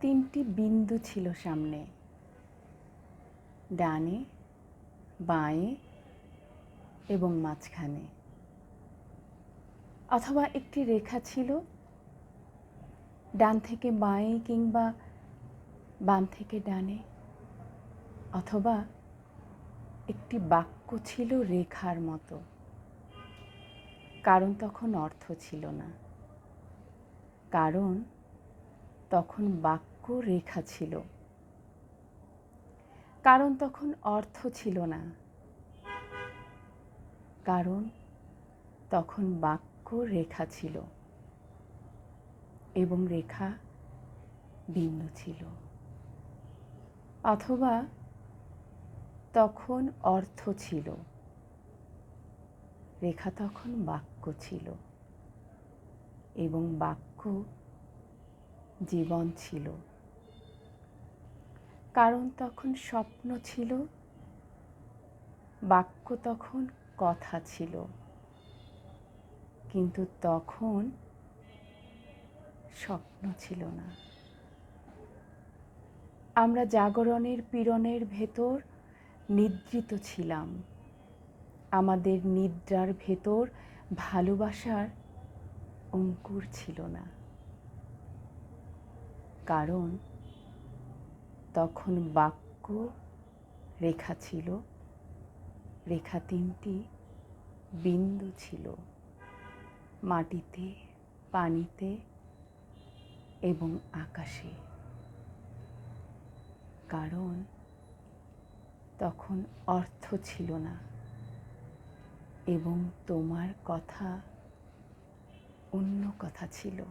তিনটি বিন্দু ছিল সামনে। ডানে, বাঁয়ে এবং মাঝখানে। অথবা একটি রেখা ছিল ডান থেকে বাঁয়ে কিংবা বাম থেকে ডানে। অথবা একটি বাক্য ছিল রেখার মতো। কারণ তখন অর্থ ছিল না। কারণ তখন বাক্য রেখা ছিল। কারণ তখন অর্থ ছিল না। কারণ তখন বাক্য রেখা ছিল এবং রেখা বিন্দু ছিল। অথবা তখন অর্থ ছিল, রেখা তখন বাক্য ছিল এবং বাক্য জীবন ছিল। কারণ তখন স্বপ্ন ছিল, বাক্য তখন কথা ছিল। কিন্তু তখন স্বপ্ন ছিল না। আমরা জাগরণের পীড়নের ভেতর নিদ্রিত ছিলাম। আমাদের নিদ্রার ভেতর ভালোবাসার অঙ্কুর ছিল না। কারণ তখন বাক্য রেখা ছিল। রেখা তিনটি বিন্দু ছিল। মাটিতে, পানিতে এবং আকাশে। কারণ তখন অর্থ ছিল না এবং তোমার কথা অন্য কথা ছিল।